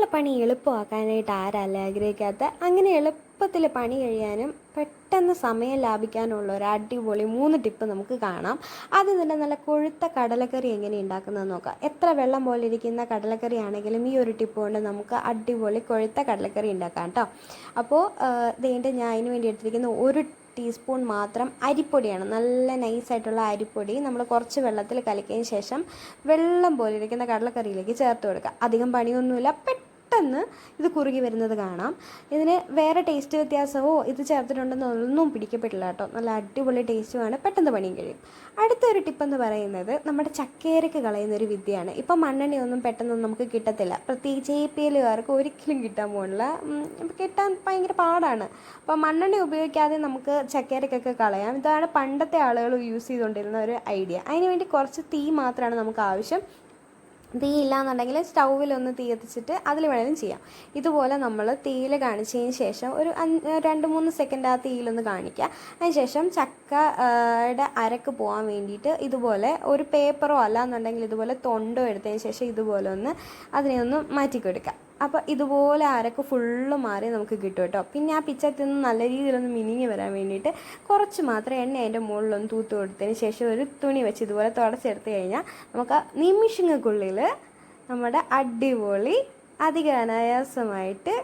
അടുക്കള പണി എളുപ്പമാക്കാനായിട്ട് ആരല്ല ആഗ്രഹിക്കാത്ത അങ്ങനെ എളുപ്പത്തിൽ പണി കഴിയാനും പെട്ടെന്ന് സമയം ലാഭിക്കാനുള്ള ഒരു അടിപൊളി മൂന്ന് ടിപ്പ് നമുക്ക് കാണാം. ആദ്യം തന്നെ നല്ല കൊഴുത്ത കടലക്കറി എങ്ങനെ ഉണ്ടാക്കുന്നത് നോക്കാം. എത്ര വെള്ളം പോലെ ഇരിക്കുന്ന കടലക്കറി ആണെങ്കിലും ഈ ഒരു ടിപ്പ് കൊണ്ട് നമുക്ക് അടിപൊളി കൊഴുത്ത കടലക്കറി ഉണ്ടാക്കാം കേട്ടോ. അപ്പോൾ ഇതേണ്ട ഞാൻ അതിന് വേണ്ടി എടുത്തിരിക്കുന്ന ഒരു ടീസ്പൂൺ മാത്രം അരിപ്പൊടിയാണ്. നല്ല നൈസായിട്ടുള്ള അരിപ്പൊടി നമ്മൾ കുറച്ച് വെള്ളത്തിൽ കലക്കിയതിന് ശേഷം വെള്ളം പോലെ ഇരിക്കുന്ന കടലക്കറിയിലേക്ക് ചേർത്ത് കൊടുക്കുക. അധികം പണിയൊന്നുമില്ല. പെട്ടെന്ന് ഇത് കുറുകി വരുന്നത് കാണാം. ഇതിന് വേറെ ടേസ്റ്റ് വ്യത്യാസമോ ഇത് ചേർത്തിട്ടുണ്ടെന്നോ ഒന്നും പിടിക്കപ്പെട്ടില്ല കേട്ടോ. നല്ല അടിപൊളി ടേസ്റ്റുമാണ് പെട്ടെന്ന് പണിയും കഴിയും. അടുത്തൊരു ടിപ്പെന്ന് പറയുന്നത് നമ്മുടെ ചക്കയരക്ക് കളയുന്ന ഒരു വിദ്യയാണ്. ഇപ്പം മണ്ണെണ്ണയൊന്നും പെട്ടെന്നൊന്നും നമുക്ക് കിട്ടത്തില്ല. പ്രത്യേകിച്ച് എ പി എല്ലുകാർക്ക് ഒരിക്കലും കിട്ടാൻ പോകുന്നില്ല കിട്ടാൻ ഭയങ്കര പാടാണ്. അപ്പോൾ മണ്ണെണ്ണ ഉപയോഗിക്കാതെ നമുക്ക് ചക്കയരക്കൊക്കെ കളയാം. ഇതാണ് പണ്ടത്തെ ആളുകൾ യൂസ് ചെയ്തുകൊണ്ടിരുന്ന ഒരു ഐഡിയ. അതിനുവേണ്ടി കുറച്ച് തീ മാത്രമാണ് നമുക്ക് ആവശ്യം. തീ ഇല്ലാനുണ്ടെങ്കിൽ സ്റ്റൗവിൽ ഒന്ന് തീ കത്തിച്ചിട്ട് അതിൽ വേണമെങ്കിലും ചെയ്യാം. ഇതുപോലെ നമ്മൾ തീയിൽ കാണിച്ചതിന് ശേഷം ഒരു രണ്ട് മൂന്ന് സെക്കൻഡ് ആ തീയിലൊന്ന് കാണിക്കുക അതിന് ശേഷം ചക്കയുടെ അരക്ക് പോകാൻ വേണ്ടിയിട്ട് ഇതുപോലെ ഒരു പേപ്പറോ അല്ല എന്നുണ്ടെങ്കിൽ ഇതുപോലെ തൊണ്ടോ എടുത്തതിന് ശേഷം ഇതുപോലെ ഒന്ന് അതിനെ ഒന്ന് മാറ്റി കൊടുക്കുക അപ്പോൾ ഇതുപോലെ അരക്ക് ഫുള്ള് മാറി നമുക്ക് കിട്ടും കേട്ടോ. പിന്നെ ആ പിച്ചത്തിൽ നിന്ന് നല്ല രീതിയിലൊന്ന് മിനിങ്ങി വരാൻ വേണ്ടിയിട്ട് കുറച്ച് മാത്രം എണ്ണ അതിന്റെ മുകളിലൊന്ന് തൂത്ത് കൊടുത്തതിന് ശേഷം ഒരു തുണി വെച്ച് ഇതുപോലെ തുടച്ചെടുത്ത് കഴിഞ്ഞാൽ നമുക്ക് നിമിഷങ്ങൾക്കുള്ളിൽ നമ്മുടെ അടിപൊളി അധിക അനായാസമായിട്ട്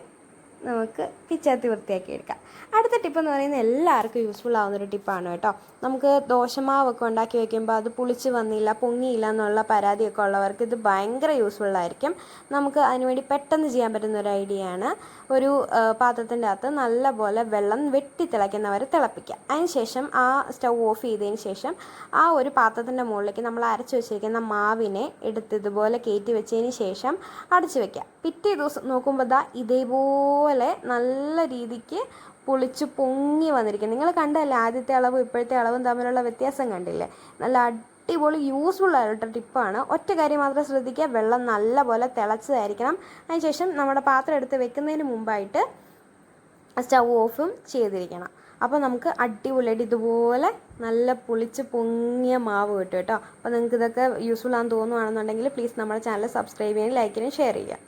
നമുക്ക് പിച്ചാത്തി വൃത്തിയാക്കി എടുക്കാം. അടുത്ത ടിപ്പ് എന്ന് പറയുന്നത് എല്ലാവർക്കും യൂസ്ഫുൾ ആവുന്നൊരു ടിപ്പാണ് കേട്ടോ. നമുക്ക് ദോശമാവൊക്കെ ഉണ്ടാക്കി വയ്ക്കുമ്പോൾ അത് പുളിച്ച് വന്നില്ല പൊങ്ങിയില്ല എന്നുള്ള പരാതിയൊക്കെ ഉള്ളവർക്ക് ഇത് ഭയങ്കര യൂസ്ഫുൾ ആയിരിക്കും. നമുക്ക് അതിനുവേണ്ടി പെട്ടെന്ന് ചെയ്യാൻ പറ്റുന്ന ഒരു ഐഡിയ ആണ്. ഒരു പാത്രത്തിന്റെ അകത്ത് നല്ലപോലെ വെള്ളം വെട്ടി തിളയ്ക്കുന്നവരെ തിളപ്പിക്കുക. അതിനുശേഷം ആ സ്റ്റൗ ഓഫ് ചെയ്തതിന് ശേഷം ആ ഒരു പാത്രത്തിന്റെ മുകളിലേക്ക് നമ്മൾ അരച്ച് വെച്ചിരിക്കുന്ന മാവിനെ എടുത്ത് ഇതുപോലെ കയറ്റി വെച്ചതിന് ശേഷം അടച്ചു വെക്കുക. പിറ്റേ ദിവസം നോക്കുമ്പോൾ ദാ ഇതേപോലെ നല്ല രീതിക്ക് പൊളിച്ച് പൊങ്ങി വന്നിരിക്കും നിങ്ങൾ കണ്ടല്ലേ ആദ്യത്തെ അളവും ഇപ്പോഴത്തെ അളവും തമ്മിലുള്ള വ്യത്യാസം കണ്ടില്ലേ? നല്ല അടിപൊളി യൂസ്ഫുൾ ആയിട്ടുള്ള ടിപ്പാണ് ഒറ്റ കാര്യം മാത്രം ശ്രദ്ധിക്കുക. വെള്ളം നല്ലപോലെ തിളച്ചതായിരിക്കണം. അതിനുശേഷം നമ്മുടെ പാത്രം എടുത്ത് വെക്കുന്നതിന് മുമ്പായിട്ട് സ്റ്റൗ ഓഫും ചെയ്തിരിക്കണം. അപ്പോൾ നമുക്ക് അടിപൊളിയായിട്ട് ഇതുപോലെ നല്ല പുളിച്ച് പൊങ്ങിയ മാവ് കിട്ടും കേട്ടോ. അപ്പോൾ നിങ്ങൾക്ക് ഇതൊക്കെ യൂസ്ഫുൾ ആണെന്ന് തോന്നുവാണെന്നുണ്ടെങ്കിൽ പ്ലീസ് നമ്മുടെ ചാനൽ സബ്സ്ക്രൈബ് ചെയ്യാനും ലൈക്ക് ചെയ്യാനും ഷെയർ ചെയ്യുക.